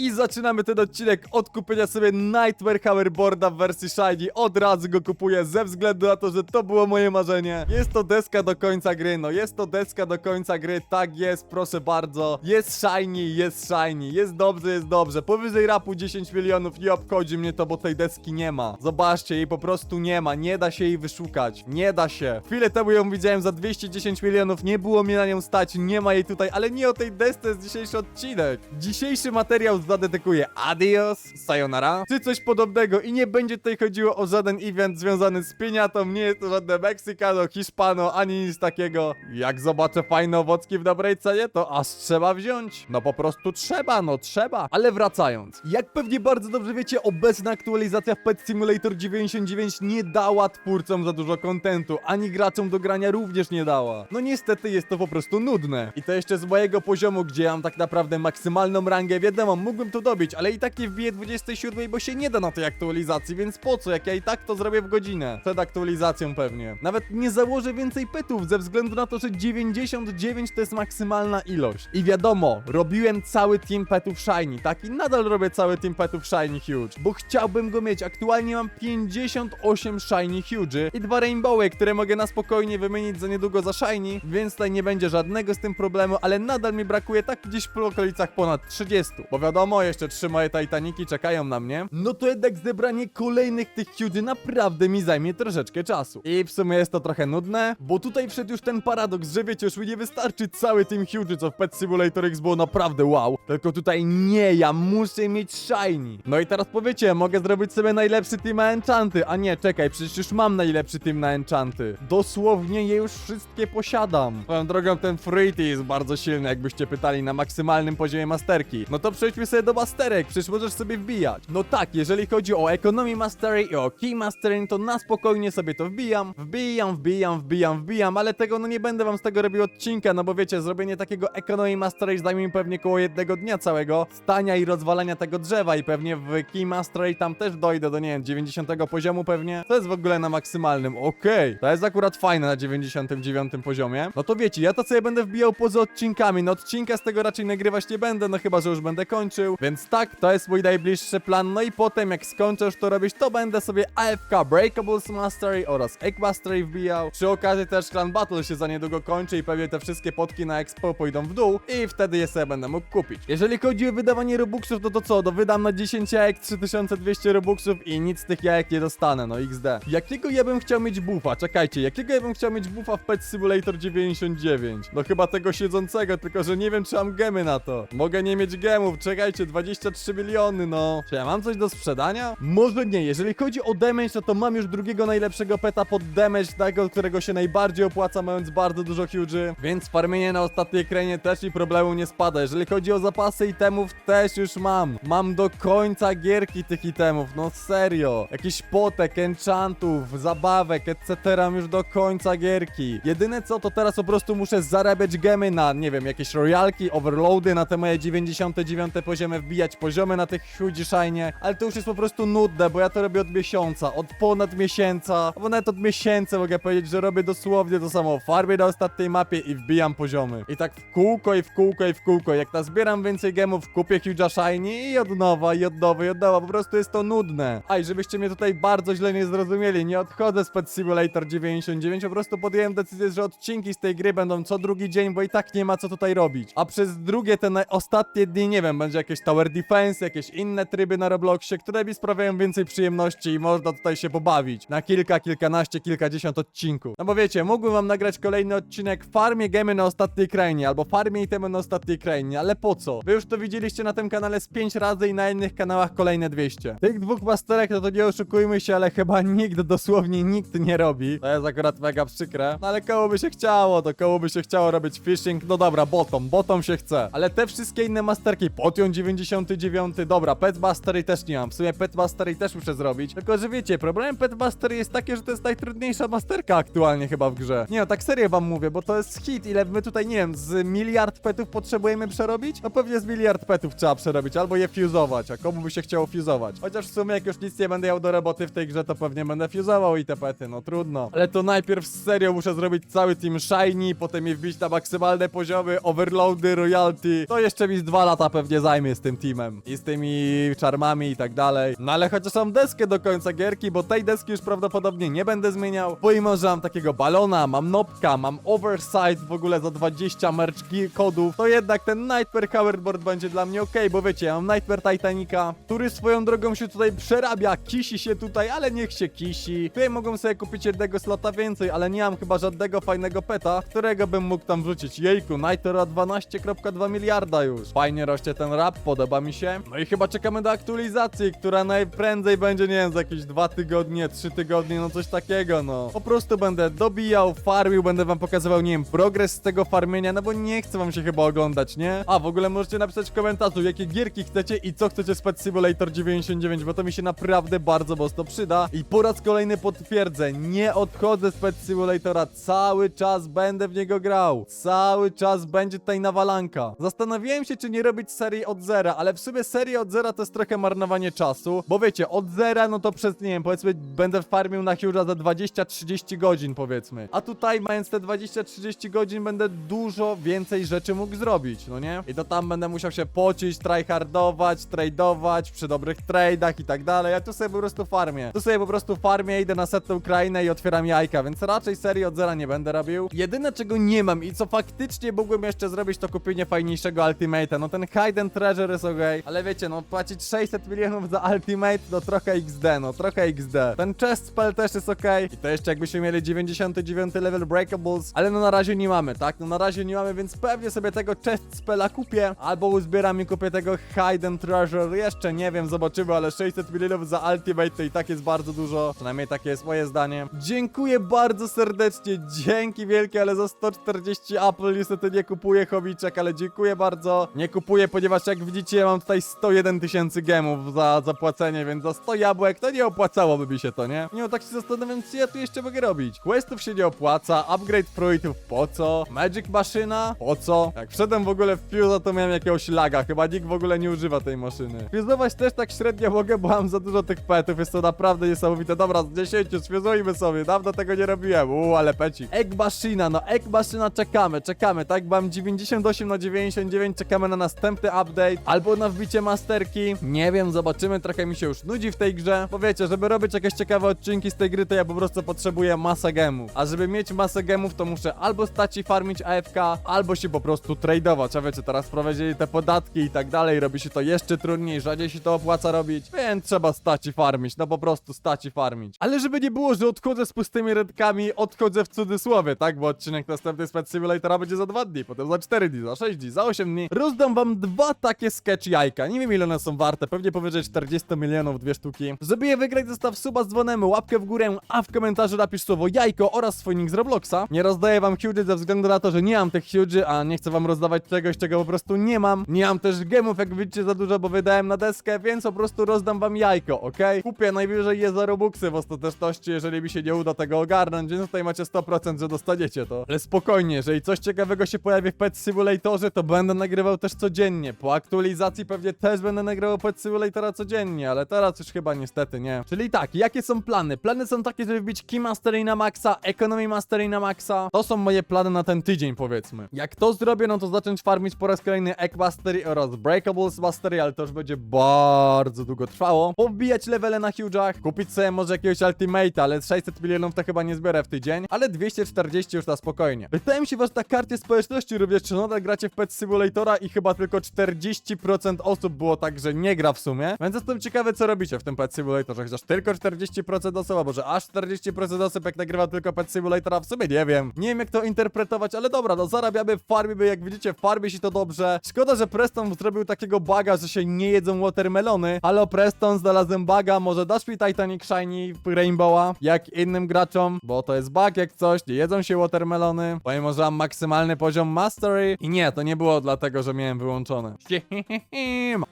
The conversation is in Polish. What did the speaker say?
I zaczynamy ten odcinek od kupienia sobie Nightmare Hoverboarda w wersji Shiny. Od razu go kupuję ze względu na to, że to było moje marzenie. Jest to deska do końca gry, no jest to deska do końca gry, tak jest, proszę bardzo. Jest Shiny, jest Shiny, jest dobrze, jest dobrze. Powyżej rapu 10 milionów nie obchodzi mnie to, bo tej deski nie ma. Zobaczcie, jej po prostu nie ma, nie da się jej wyszukać. Nie da się. Chwilę temu ją widziałem za 210 milionów, nie było mnie na nią stać, nie ma jej tutaj, ale nie o tej desce jest dzisiejszy odcinek. Dzisiejszy materiał zadedykuję adios, sayonara, czy coś podobnego i nie będzie tutaj chodziło o żaden event związany z pieniatą, nie jest to żadne Mexicano, Hiszpano, ani nic takiego. Jak zobaczę fajne owocki w dobrej cenie, to aż trzeba wziąć. No po prostu trzeba, no trzeba. Ale wracając, jak pewnie bardzo dobrze wiecie, obecna aktualizacja w Pet Simulator 99 nie dała twórcom za dużo kontentu, ani graczom do grania również nie dała. No niestety jest to po prostu nudne. I to jeszcze z mojego poziomu, gdzie ja mam tak naprawdę maksymalną rangę, wiadomo, mógłbym to dobić, ale i tak nie wbiję 27, bo się nie da na tej aktualizacji, więc po co, jak ja i tak to zrobię w godzinę. Przed aktualizacją pewnie. Nawet nie założę więcej petów, ze względu na to, że 99 to jest maksymalna ilość. I wiadomo, robiłem cały team petów shiny, tak? I nadal robię cały team petów shiny huge, bo chciałbym go mieć. Aktualnie mam 58 shiny huge i dwa rainbowy, które mogę na spokojnie wymienić za niedługo za shiny, więc tutaj nie będzie żadnego z tym problemu, ale nadal mi brakuje tak gdzieś w okolicach ponad 30. Bo wiadomo, jeszcze trzy moje Titaniki czekają na mnie. No to jednak zebranie kolejnych tych huge naprawdę mi zajmie troszeczkę czasu. I w sumie jest to trochę nudne, bo tutaj wszedł już ten paradoks, że wiecie, już mi nie wystarczy cały team huge, co w Pet Simulator X było naprawdę wow. Tylko tutaj nie, ja muszę mieć shiny. No i teraz powiecie, mogę zrobić sobie najlepszy team na enchanty, a nie, czekaj, przecież już mam najlepszy team na enchanty. Dosłownie je już wszystkie posiadam. Swoją drogą ten Fruity jest bardzo silny, jakbyście pytali, na maksymalnym poziomie masterki. No to przejdźmy sobie do masterek, przecież możesz sobie wbijać. No tak, jeżeli chodzi o ekonomię mastery i o key mastering, to na spokojnie sobie to wbijam. Wbijam, wbijam, wbijam, wbijam, ale tego no nie będę wam z tego robił odcinka, no bo wiecie, zrobienie takiego economy mastery zajmie mi pewnie koło jednego dnia całego. Stania i rozwalania tego drzewa i pewnie w key mastery tam też dojdę do, nie wiem, 90 poziomu pewnie. To jest w ogóle na maksymalnym, okej. To jest akurat fajne na 99 poziomie. No to wiecie, ja to sobie będę wbijał poza odcinkami, no odcinka z tego raczej nagrywać nie będę, no chyba, że już będę kończył. Więc tak, to jest mój najbliższy plan, no i potem jak skończę już to robić, to będę sobie AFK Breakables Mastery oraz Egg Mastery wbijał. Przy okazji też Clan Battle się za niedługo kończy i pewnie te wszystkie potki na Expo pójdą w dół i wtedy je sobie będę mógł kupić. Jeżeli chodzi o wydawanie Robuxów, no to co? No wydam na 10 jajek 3200 Robuxów i nic z tych jajek nie dostanę, no XD. Jakiego ja bym chciał mieć buffa? Czekajcie, jakiego ja bym chciał mieć buffa w Pet Simulator 99? No chyba tego siedzącego, tylko że nie wiem czy mam gemy na to. Mogę nie mieć gemów, czekajcie, 23 miliony, no. Czy ja mam coś do sprzedania? Może nie, jeżeli chodzi o damage, no to mam już drugiego najlepszego peta pod damage, tego, którego się najbardziej opłaca, mając bardzo dużo huge, więc farmienie na ostatniej krenie też mi problemu nie spada. Jeżeli chodzi o zapasy itemów, też już mam. Mam do końca gierki tych itemów, no serio. Jakiś potek, enchantów, zabawek, etc. już do końca gierki. Jedyne co, to teraz po prostu muszę zarabiać gemy na, nie wiem, jakieś royalki, overloady, na te moje 99 poziomy, wbijać poziomy na tych huge ale to już jest po prostu nudne, bo ja to robię od miesiąca, od ponad miesięca, albo nawet od miesięcy mogę powiedzieć, że robię dosłownie to samo. Farmię na ostatniej mapie i wbijam poziomy. I tak w kółko i w kółko i w kółko. Jak nazbieram więcej gemów, kupię huge'a shiny i od nowa, i od nowa, i od nowa. Po prostu jest to nudne. A i żebyście mnie tutaj bardzo źle nie zrozumieli, nie odchodzę z Pet Simulator 99, po prostu podjąłem decyzję, że odcinki z tej gry będą co drugi dzień, bo i tak nie ma co tutaj robić. A przez drugie, te ostatnie dni, nie wiem, będzie jakieś Tower Defense, jakieś inne tryby na Robloxie, które mi sprawiają więcej przyjemności i można tutaj się pobawić. Na kilka, kilkanaście, kilkadziesiąt odcinków. No bo wiecie, mógłbym wam nagrać kolejny odcinek Farmie Gemy na ostatniej krainie, albo Farmie itemy na ostatniej krainie, ale po co? Wy już to widzieliście na tym kanale z 5 razy i na innych kanałach kolejne 200. Tych dwóch masterek, no to nie oszukujmy się, ale chyba nikt, dosłownie nikt nie robi. To jest akurat mega przykre. No ale koło by się chciało, to koło by się chciało robić fishing. No dobra, bottom, bottom się chce. Ale te wszystkie inne masterki, Potion 99, dobra, Pet Mastery też nie mam. W sumie Pet Mastery też muszę zrobić. Tylko, że wiecie, problemem Pet Mastery jest takie, że to jest najtrudniejsza masterka aktualnie chyba w grze. Nie no, tak serio wam mówię, bo to jest hit. Ile my tutaj, nie wiem, z miliard petów potrzebujemy przerobić? No pewnie z miliard petów trzeba przerobić, albo je fuzować, a komu by się chciało fuzować? Chociaż w sumie jak już nic nie będę miał do roboty w tej grze, to pewnie będę fuzował i te pety, no trudno. Ale to najpierw serio muszę zrobić cały team shiny, potem je wbić na maksymalne poziomy, overloady, royalty. To jeszcze mi z dwa lata pewnie zajmie z tym teamem i z tymi czarmami i tak dalej. No ale chociaż mam deskę do końca gierki, bo tej deski już prawdopodobnie nie będę zmieniał. Pomimo, że mam takiego balona, mam nopka, mam oversight w ogóle za 20 merch kodów, to jednak ten Nightmare Hoverboard będzie dla mnie ok, bo wiecie, ja mam Nightmare Titanica, który swoją drogą się tutaj przerabia, kisi się tutaj, ale niech się kisi. Tutaj mogą sobie kupić jednego slota więcej, ale nie mam chyba żadnego fajnego peta, którego bym mógł tam wrzucić. Jejku, Nightmare 12,2 miliarda już. Fajnie rośnie ten rap, podoba mi się. No i chyba czekamy do aktualizacji, która najprędzej będzie, nie wiem, za jakieś dwa tygodnie, trzy tygodnie, no coś takiego, no. Po prostu będę dobijał, farmił, będę wam pokazywał, nie wiem, progres z tego farmienia, no bo nie chcę wam się chyba oglądać, nie? A, w ogóle możecie napisać w komentarzu, jakie gierki chcecie i co chcecie z Pet Simulator 99, bo to mi się naprawdę bardzo mocno przyda. I po raz kolejny potwierdzę, nie odchodzę z Pet Simulatora, cały czas będę w niego grał. Cały czas będzie tutaj nawalanka. Zastanawiałem się, czy nie robić serii od zera, ale w sumie seria od zera to jest trochę marnowanie czasu, bo wiecie, od zera, no to przez, nie wiem, powiedzmy, będę farmił na Huge'a za 20-30 godzin, powiedzmy. A tutaj, mając te 20-30 godzin, będę dużo więcej rzeczy mógł zrobić, no nie? I to tam będę musiał się pocić, tryhardować, tradeować przy dobrych tradeach i tak dalej. Ja tu sobie po prostu farmię. Tu sobie po prostu farmię, idę na setną krainę i otwieram jajka, więc raczej serii od zera nie będę robił. Jedyne czego nie mam i co faktycznie mógłbym jeszcze zrobić, to kupienie fajniejszego Ultimate'a. No ten Hidden Treasure jest okej, ale wiecie, no płacić 600 milionów za Ultimate, no trochę XD, no trochę XD. Ten chest spell też jest okej. I to jeszcze jakbyśmy mieli 99 level breakables, ale no na razie nie mamy, tak? No na razie nie mamy, więc pewnie sobie tego chest spella kupię, albo uzbieram i kupię tego Hidden Treasure. Jeszcze nie wiem, zobaczymy, ale 600 milionów za Ultimate to i tak jest bardzo dużo. Przynajmniej takie jest moje zdanie. Dziękuję bardzo serdecznie, dzięki wielkie, ale za 140 Apple niestety nie kupuję chowiczek, ale dziękuję bardzo. Nie kupuję, ponieważ jak widzicie, ja mam tutaj 101 tysięcy gemów za zapłacenie, więc za 100 jabłek to nie opłacałoby mi się to, nie? Nie, no tak się zastanawiam, co ja tu jeszcze mogę robić. Questów się nie opłaca, upgrade fruitów po co? Magic maszyna? Po co? Jak wszedłem w ogóle w Fuse'a, to miałem jakiegoś laga, chyba nikt w ogóle nie używa tej maszyny. Fuse'ować też tak średnio mogę, bo mam za dużo tych petów, jest to naprawdę niesamowite. Dobra, z 10 sfuzujmy sobie, dawno tego nie robiłem, uuu, ale peci. Egg maszyna, no egg maszyna czekamy, czekamy, tak? Mam 98 na 99, czekamy na następny update, albo na wbicie masterki. Nie wiem, zobaczymy, trochę mi się już nudzi w tej grze, bo wiecie, żeby robić jakieś ciekawe odcinki z tej gry, to ja po prostu potrzebuję masę gemów. A żeby mieć masę gemów, to muszę albo stać i farmić AFK, albo się po prostu tradeować. A wiecie, teraz wprowadzili te podatki i tak dalej, robi się to jeszcze trudniej, rzadziej się to opłaca robić, więc trzeba stać i farmić, no po prostu stać i farmić. Ale żeby nie było, że odchodzę z pustymi redkami, odchodzę w cudzysłowie, tak? Bo odcinek następny z Pet Simulatora będzie za 2 dni, potem za 4 dni, za 6 dni, za 8 dni. Rozdam wam dwa takie sketch jajka. Nie wiem ile one są warte, pewnie powyżej 40 milionów dwie sztuki. Żeby je wygrać, zostaw suba z dzwonem, łapkę w górę, a w komentarzu napisz słowo jajko oraz swój nick z Robloxa. Nie rozdaję wam huge ze względu na to, że nie mam tych huge, a nie chcę wam rozdawać czegoś, czego po prostu nie mam. Nie mam też gemów, jak widzicie, za dużo, bo wydałem na deskę, więc po prostu rozdam wam jajko, ok? Kupię najwyżej je za robuxy w ostateczności, jeżeli mi się nie uda tego ogarnąć, więc tutaj macie 100%, że dostaniecie to. Ale spokojnie, jeżeli coś ciekawego się pojawi w Pet Simulatorze, to będę nagrywał też codziennie. Po aktualizacji pewnie też będę nagrywał Pet Simulatora codziennie, ale teraz już chyba niestety nie. Czyli tak, jakie są plany? Plany są takie, żeby wbić Key Mastery na maksa, Economy Mastery na maksa. To są moje plany na ten tydzień, powiedzmy. Jak to zrobię, no to zacząć farmić po raz kolejny Egg Mastery oraz Breakables Mastery, ale to już będzie bardzo długo trwało. Pobijać levele na Huge'ach, kupić sobie może jakiegoś Ultimate'a, ale 600 milionów to chyba nie zbiorę w tydzień, ale 240 już na spokojnie. Pytałem się was na karcie społeczności również, czy nadal gracie w Pet Simulatora i chyba tylko 40% osób było tak, że nie gra w sumie, więc jestem ciekawy co robicie w tym Pet Simulatorze, chociaż tylko 40% osób, a może aż 40% osób jak nagrywa tylko Pet Simulatora, w sumie nie wiem. Nie wiem jak to interpretować, ale dobra, no zarabiamy w farmie, bo jak widzicie farmie się to dobrze. Szkoda, że Preston zrobił takiego baga, że się nie jedzą watermelony. Halo Preston, znalazłem baga, może dasz mi Titanic Shiny Rainbowa, jak innym graczom, bo to jest bug jak coś, nie jedzą się watermelony, pomimo, że mam maksymalny poziom Mastery. I nie, to nie było dlatego, że miałem wyłączone. へへへーま